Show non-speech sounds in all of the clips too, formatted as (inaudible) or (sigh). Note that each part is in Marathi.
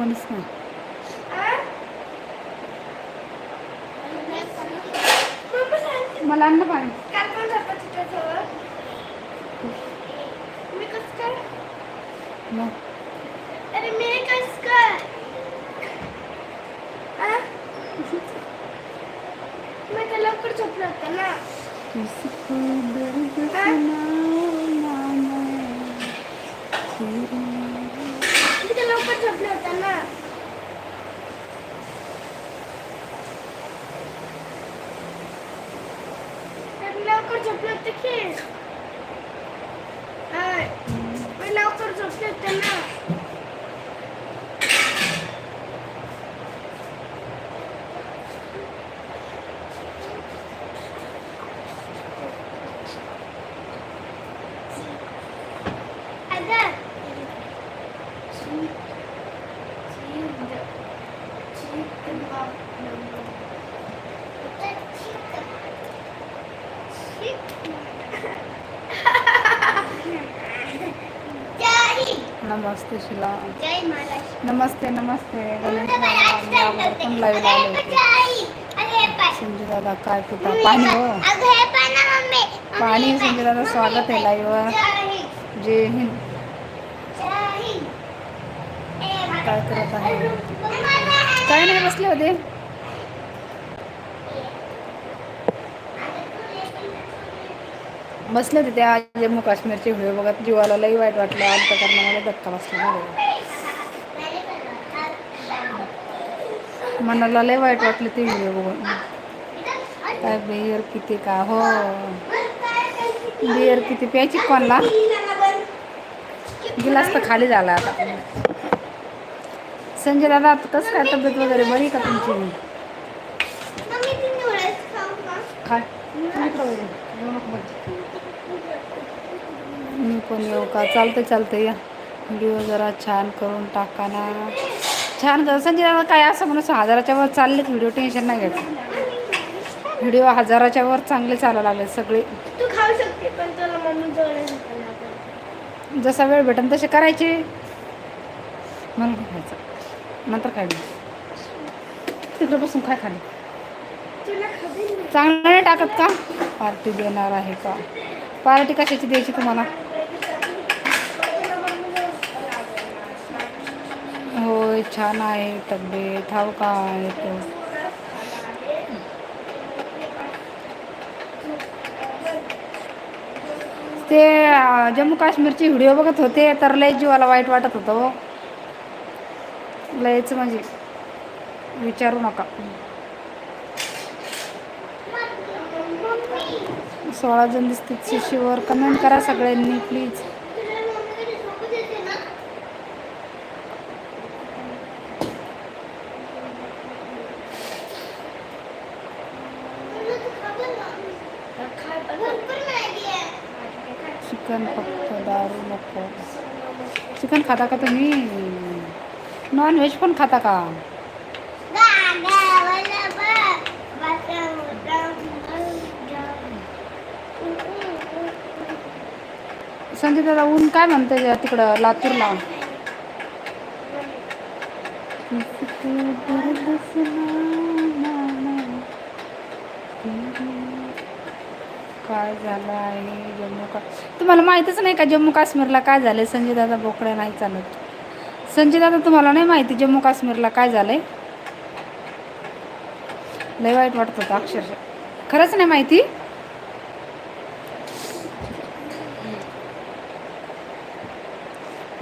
कोणीच नाही. मला अन्न पाणी. लवकर झोपलं होतं ना किसको दर्द सुनाऊं ना मैं मी तर लवकर झोपलं होतं ना तर लवकर झोपलं होतं की अय, मी लवकर झोपले होते ना। नमस्ते शिला. नमस्ते नमस्ते. गणेश पण लाईव्ह आले होते. संजू दादा काय पिता? पाणी हो. पाणी संजू दादा स्वागत आहे लाईव्हवर जय हिंद. काय करत आहे? काय नाही बसले होते. बसले होते त्या जम्मू काश्मीरचे व्हिडिओ बघत जीवाला लई वाईट वाटलं. अंतकरणामध्ये धक्का बसला मनाला लई वाईट वाटलं ते व्हिडिओ बघून. काय बियर किती का? हो. बियर किती? प्यायची कोणला? गिलास तर खाली झाला आता. संजय दादा आता कसं काय तब्येत वगैरे? बरी का तुमची? काय इकडं वगैरे. येऊ नको मध्ये. मी पण येऊ का? चालतं चालतं या. व्हिडिओ जरा छान करून टाका ना छान कर संजय दादा काय असं म्हणून हजाराच्या वर चाललेत व्हिडिओ टेन्शन नाही घ्यायचं व्हिडिओ हजाराच्या वर चांगले चालायला लागले सगळे. जसा वेळ भेटेल तसे करायचे. मला खायचं? नंतर काय तिकडे बसून काय खाली चांगलं नाही टाकत का? पार्टी देणार आहे का? पार्टी कशाची द्यायची तुम्हाला? छान आहे तब्येत हाव काय तो ते जम्मू काश्मीरचे व्हिडिओ बघत होते तर लय जीवाला वाईट वाटत होतं हो. लयच म्हणजे विचारू नका. सोळा जण दिसतील शिशीवर कमेंट करा सगळ्यांनी प्लीज चिकन फक्त दारू नको चिकन खाता का तुम्ही? नॉन व्हेज पण खाता का? संजय दादा ऊन काय म्हणते तिकडं लातूरला? (laughs) (laughs) काय झालं आहे जम्मू का तुम्हाला माहीतच नाही का जम्मू काश्मीरला काय झालं संजय दादा बोकड्या नाही चालत. संजय दादा तुम्हाला नाही माहिती जम्मू काश्मीरला काय झालं आहे लय वाईट वाटत होतं अक्षरशः. खरंच नाही माहिती?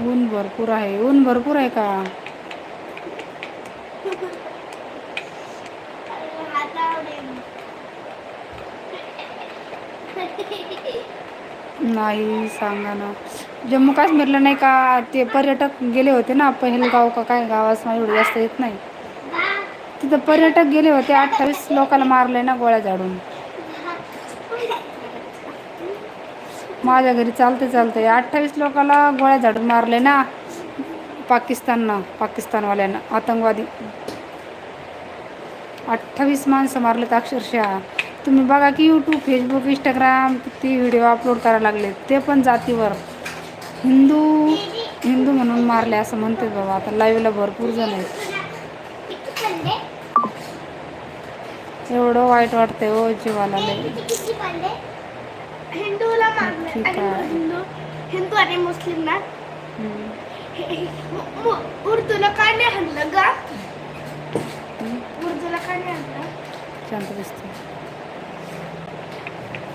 ऊन भरपूर आहे. ऊन भरपूर आहे का? नाही सांगा ना. जम्मू काश्मीरला नाही का ते पर्यटक गेले होते ना पहिलगाव का काय गावास मला एवढं जास्त येत नाही. तिथं पर्यटक गेले होते अठ्ठावीस लोकांना मारले ना गोळ्या झाडून. माझ्या घरी चालते चालते अठ्ठावीस लोकांना गोळ्या झाडून मारले ना पाकिस्ताननं पाकिस्तानवाल्यांना आतंकवादी. अठ्ठावीस माणसं मारलेत अक्षरशः. तुम्ही बघा की यूट्यूब फेसबुक इंस्टाग्राम किती व्हिडिओ अपलोड करायला लागले ते पण जातीवर. हिंदू हिंदू म्हणून मारले असं म्हणते बाबा. आता लाईव्हला भरपूर जण आहेत. एवढं वाईट वाटतंय हो जीवाला. हिंदू आणि मुस्लिम ना? उर्दूला काय नाही हल्लं का उर्दूला काय नाही हल्लं शांत दिसते सम्राट मम्मी जर जर काय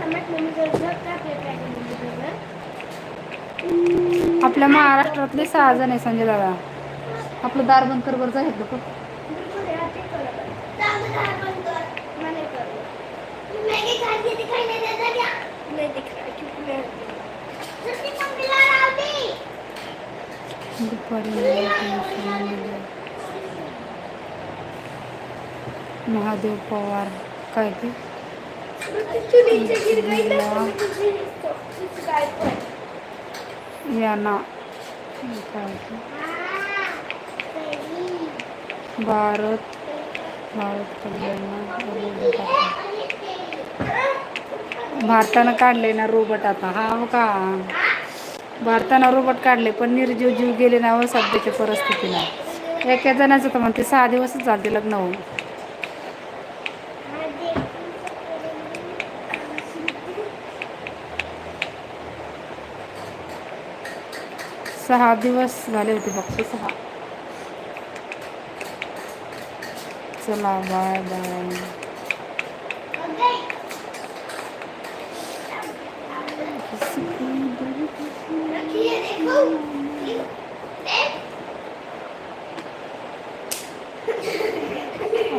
आपल्या महाराष्ट्रातले सहा जण आहे संजय दादा. आपलं दार बंद कर बरं. हे लोक दिलं. महादेव पवार काय ते? याना भारत भारत भारतानं काढले ना रोबोट आता. हा हो का? भारतानं रोबोट काढले पण निर्जीव जीव गेले ना हो सध्याच्या परिस्थितीला. एका जणाचं तर म्हणते सहा दिवसच झाले लग्न होऊन. सहा दिवस झाले होते फक्त सहा. चला बाय बाय.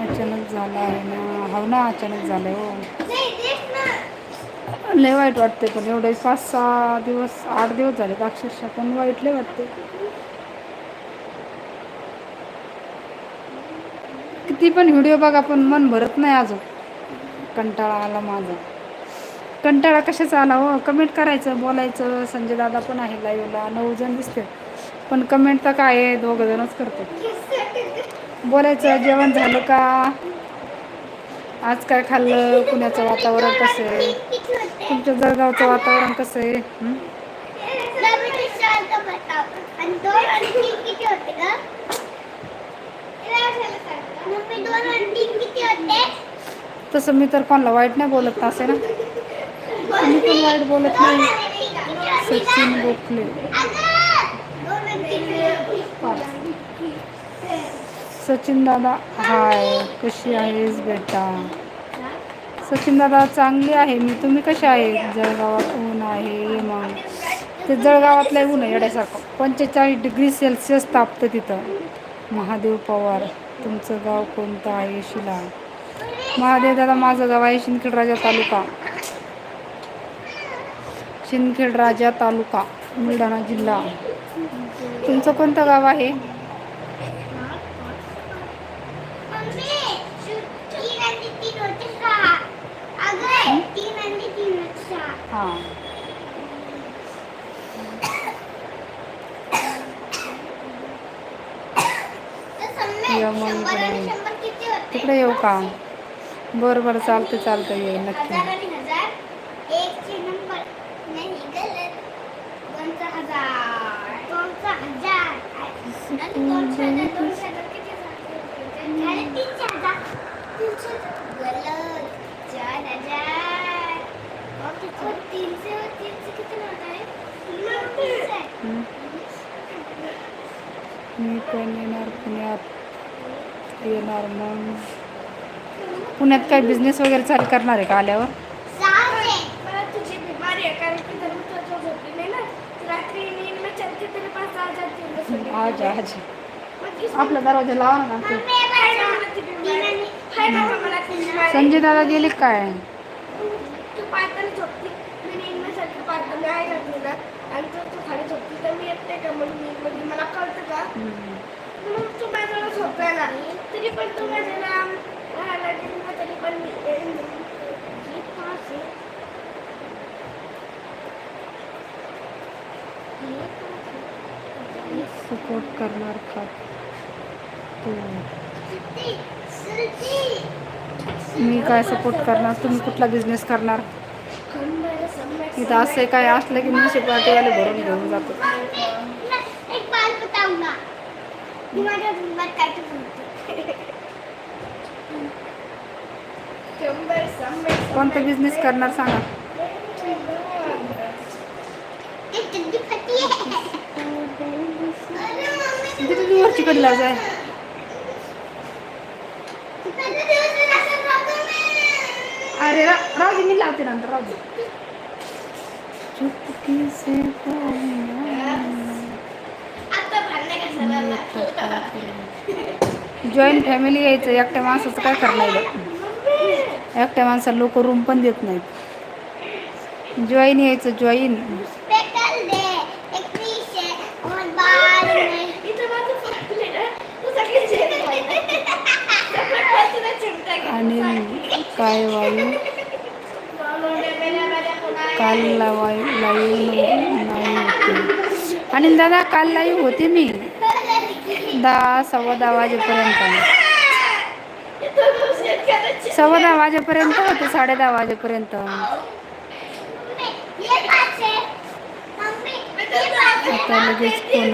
अचानक झालं आहे ना. हो ना अचानक झालं हो. लय वाईट वाटते पण एवढे पाच सहा दिवस आठ दिवस झाले अक्षरशः पण वाईट लय वाटते किती पण व्हिडिओ बघा पण मन भरत नाही अजून. कंटाळा आला माझा. कंटाळा कशाचा आला हो? कमेंट करायचं बोलायचं. संजय दादा पण आहे लाईव्हला नऊ जण दिसते पण कमेंट तर काय आहे? दोघं जणच करतो बोलायचं जेवण झालं का? आज काय खाल्लं पुण्याचं वातावरण कसं आहे? तुमच्या जळगावचं वातावरण कसं आहे? तसं मी तर कोणाला वाईट नाही बोलत असे ना? मी पण वाईट बोलत नाही. सचिन गोखले. सचिन दादा. हाय कशी आहेस बेटा? सचिन दादा चांगली आहे. मी तुम्ही कसे आहे जळगावात ऊन आहे मग. ते जळगावातलं ऊन आहे येड्यासारखं. पंचेचाळीस डिग्री सेल्सिअस तापतं तिथं. महादेव पवार तुमचं गाव कोणतं आहे शिला? महादेव दादा माझं गाव आहे शिंदखेडराजा तालुका. शिंदखेडराजा तालुका बुलढाणा जिल्हा. तुमचं कोणतं गाव आहे मम्मी तीन आणि तीन होते सहा अगं तीन आणि तीन होते सहा हां. मग इकडे. तिकडे येऊ का? बरं बरं चालतं चालतं ये नक्की. हजार आणि हजार एकचे नंबर नाही गलत दोनचा हजार दोनचा हजार आणि दोनशे हजार दोनशे हजार किती झाले? झाले तीनशे हजार तीनशे गलत चार हजार ओके और तीनशे और तीनशे किती होत आहे तीनशे. हं? मी पण येणार पुण्यात. येणार मग. पुण्यात काय बिझनेस वगैरे चालू करणार आहे का आल्यावर? हूँ आज. आज आपला दरवाजा लावा ना. संजय दादा गेले काय? तू पायताना झोपती मी नींद में आहे घातली ना आणि तू तू खाली झोपती. तर मी येते का मग नींदमध्ये मला कळतं का. मग तू माझ्याला झोपाय ना तरी पण तू माझ्याला राहायला गेली ना तरी पण मी. सपोर्ट करणार का तू? मी काय सपोर्ट करणार? तुम्ही कुठला बिझनेस करणार? इथं असं काय असलं की म्युन्सिपाल्टीवाले भरून घेऊन जातो काल बताऊँगा मी माझ्या रूमवर काय ते बोलते कोणता बिझनेस करणार सांगा ते चड्डी फटी आहे अरे राहू दे मी लावते नंतर राहू दे. चुपकी से जॉईंट फॅमिली यायचं एकट्या माणसाचं काय करणार? एकट्या माणसाला लोक रूम पण देत नाहीत. जॉईन यायचं जॉईन (laughs) आणि काय वायू काल लावाय लाईव्ह नाही होती. आणि दादा काल लाईव्ह होते मी. दहा सव्वा दहा वाजेपर्यंत. सव्वा दहा वाजेपर्यंत होते साडे दहा वाजेपर्यंत. आता लगेच फोन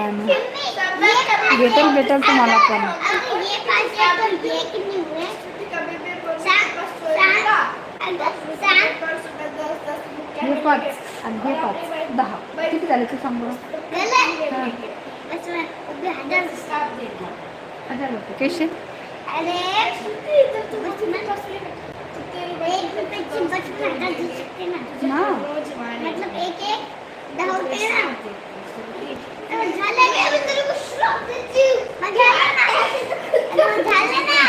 भेटेल भेटेल तुम्हाला पण अरे ये पास है तो ये कितने हुए सांग सांग अगं सांग हे पाच आणि हे पाच. दहा. किती झाले ते सांग हजार रुपये. कैसे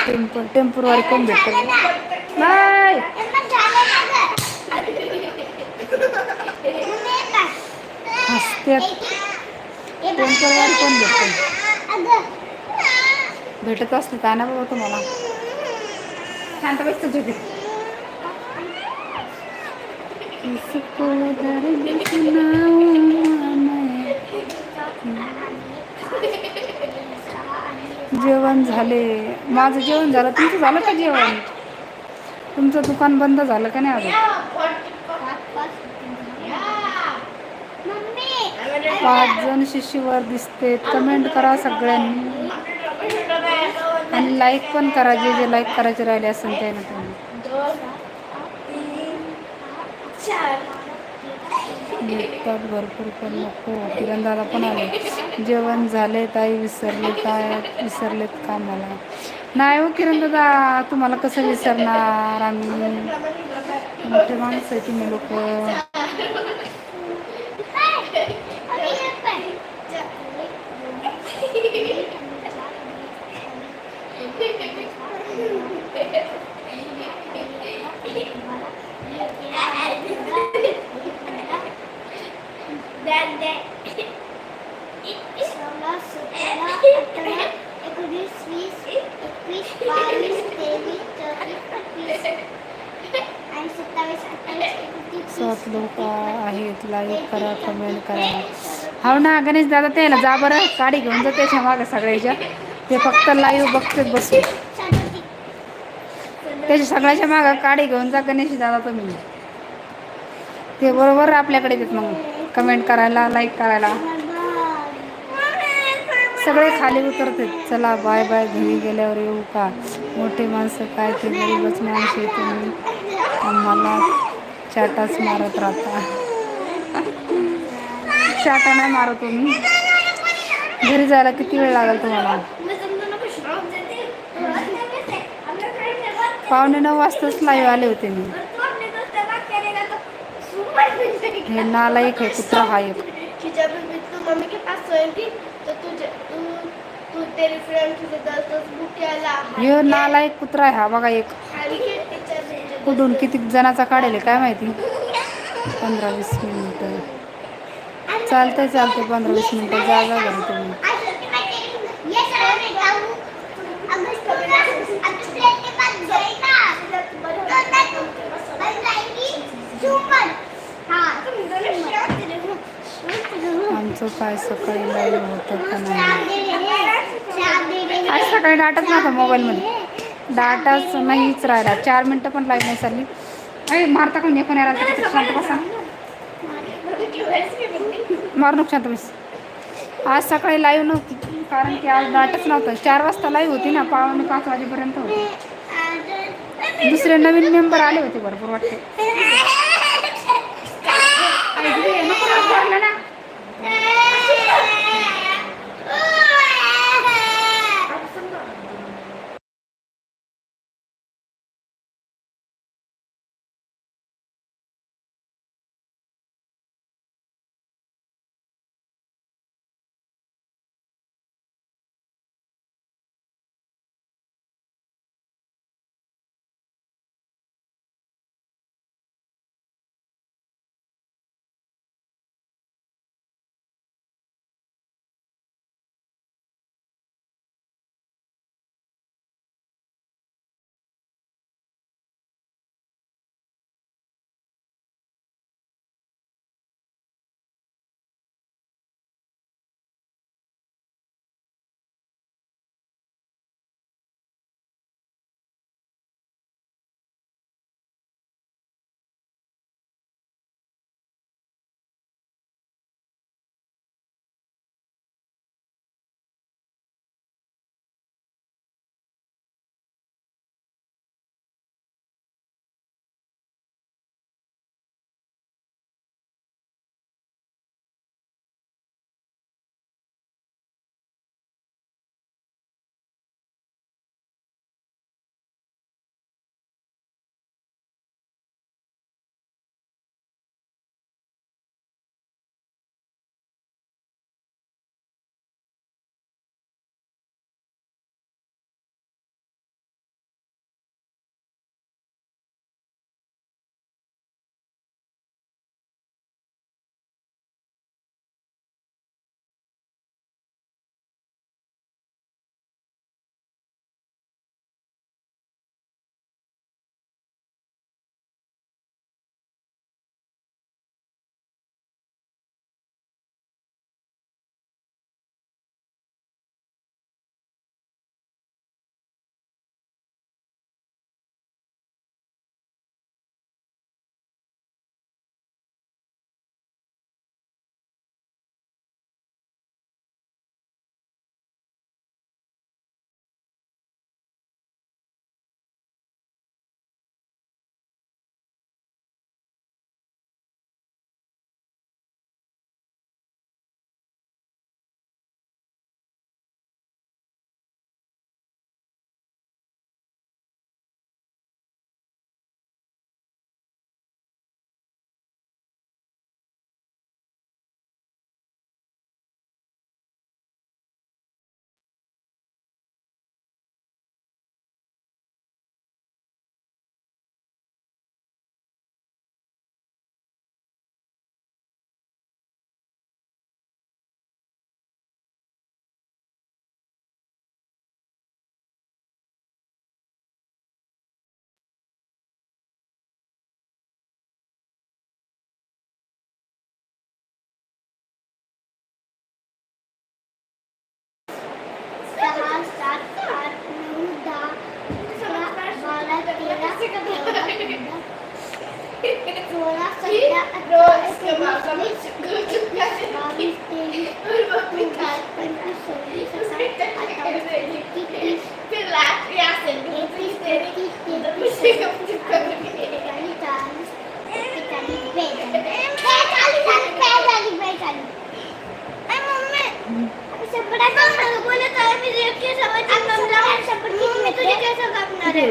टेम्पो तर टेम्पोरवारी कोण भेटतो बाय! हे बघ. टेम्पोरवारी कोण भेटतो भेटत असते काय ना बाबा तुम्हाला. शांत बसतो झोपेत. जेवण झाले. माझं जेवण झालं. तुमचं झालं का जेवण? तुमचं दुकान बंद झालं का नाही अजून मम्मी पाच जण शिशीवर दिसते. कमेंट करा सगळ्यांनी. आणि लाईक पण करा. जे जे लाईक करायचे राहिले असेल ते तुम्ही येतात भरपूर पण नको. किरण दादा पण आले. जेवण झाले ताई विसरले काय? विसरलेत का मला नाही हो किरण दादा तुम्हाला कसं विसरणार आम्ही? मोठे माणसं आहे तुम्ही लोक सोळा सतरा अठरा एकोणीस वीस एकवीस बावीस तेवीस चोवीस पंचवीस आणि सत्तावीस अठ्ठावीस एकोणतीस सात लोक आहेत लाईक करा कमेंट करा हो ना गणेश दादा ते ना जा बरं गाडी घेऊन जा त्याच्या मागं सगळ्याच्या. ते फक्त लाईव्ह बघतेच बसून. त्याच्या सगळ्याच्या मागं काडी घेऊन जा गणेश दादा तुम्ही. ते बरोबर आपल्याकडे येतात मग. कमेंट करायला लाईक करायला. सगळे खाली उतरते चला बाय बाय घरी गेल्यावर येऊ का? मोठे माणसं काय ते गरीबच माणसं तुम्ही. आम्हाला चाटाच मारत राहता. चाटा नाही मारत मी. घरी जायला किती वेळ लागेल तुम्हाला? पावणे नऊ वाजताच लाईव्ह आले होते मी. हे नालायक आहे कुत्रा हा एक. हे नाला एक कुत्रा आहे हा बघा एक. कुठून किती जणाचा काढेल काय माहिती? पंधरा वीस मिनिट. चालतं चालते पंधरा वीस मिनटं जागा घरी तुम्ही. आमचं काय सकाळी लाईव्ह होतं का आज सकाळी डाटाच नव्हता मोबाईलमध्ये. डाटाच नाहीच राहिला. चार मिनटं पण लाईव्ह नाही चालली. अरे मारता का नाही? पण यायला तिथे शांत बसा. मार नुकसान तुम्ही आज सकाळी लाईव्ह नव्हती कारण की आज दाटच नव्हतं. चार वाजता लाईव्ह होती ना पावणे पाच वाजेपर्यंत होती. दुसरे नवीन मेंबर आले होते भरपूर वाटते.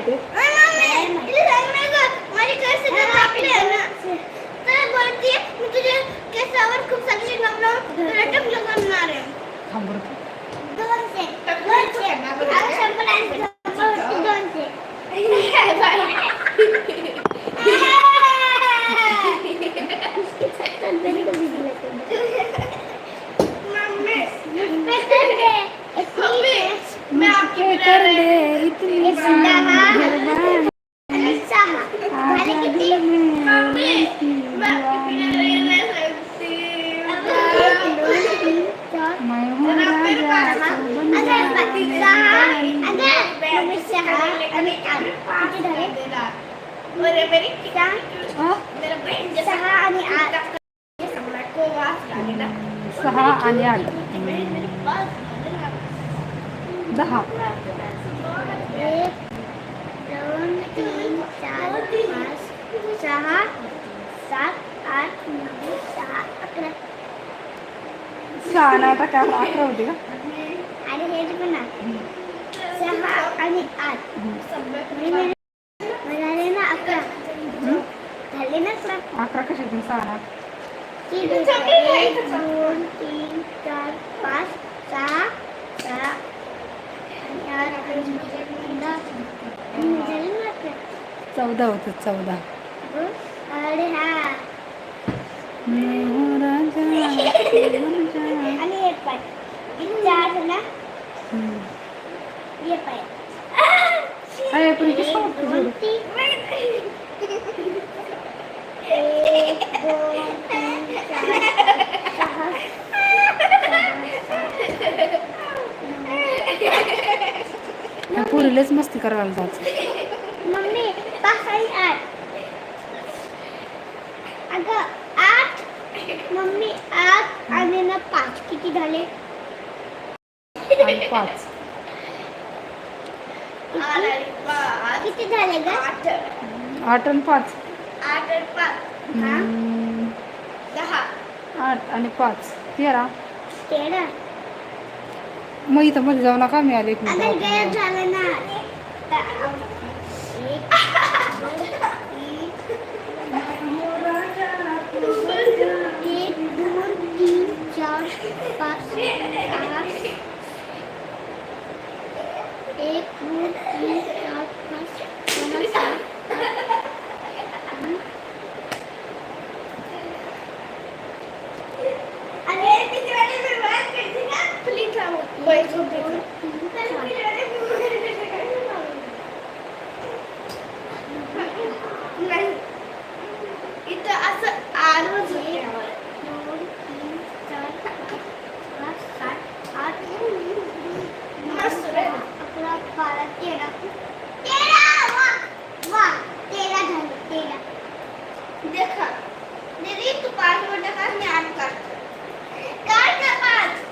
ಆಯಿತು सहा आणि आठ दहा दोन तीन चार पाच सहा सात आठ नऊ दहा अकरा सहा आणि आठ अकरा होते का आणि हे पण सहा आणि आठ झाले ना अकरा हं? झाले ना अकरा अकरा कशातून सहा एक दोन तीन चार पाच सहा सहा चौदा होतं चौदा. अरे हा. (laughs) आणि एक पाय चार ना हं. ये पाय अरे, पण किती एक, सोपं दोन, जोड. तीन. एक दोन तीन पोरीलाच मस्ती करायला जायचं मम्मी पाच आणि आठ. अगं आठ. मम्मी आठ आणि ना पाच. किती झाले? पाच. किती? झाले ग? आठ आणि पाच. आठ आणि पाच. दहा. आठ आणि पाच. तेरा. तेरा. मग इथं मध्ये जाऊ नका मी आले एक दोन तीन चार पाच सहा एक दोन तीन चार पाच सहा सात नाही. इथं असं आरच दोन तीन चार पाच सात आठ मस्त अकरा बारा तेरा तेरा वा वा तेरा झाले तेरा देखा दीदी तू पाच मोठं काढ मी आठ काढ ना पाच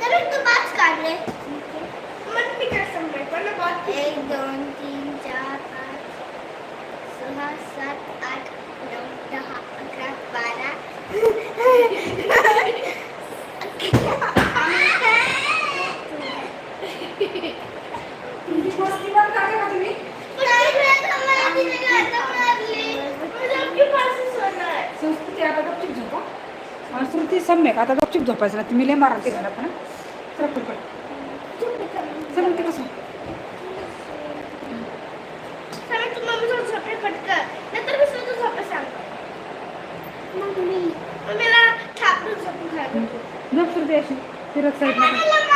तर तू पाच काढले मग मी काय समजाय पण एक दोन तीन चार पाच सहा सात आठ नऊ दहा अकरा बारा संस्कृती आता गपचूप झोपा आणि श्रुती सम्यक आता गपचूप झोपायचं ना तुम्ही लय मारा ते घरात ना चला पटपट. चला ते कसं झोप श्रुती अशी फिरत साईड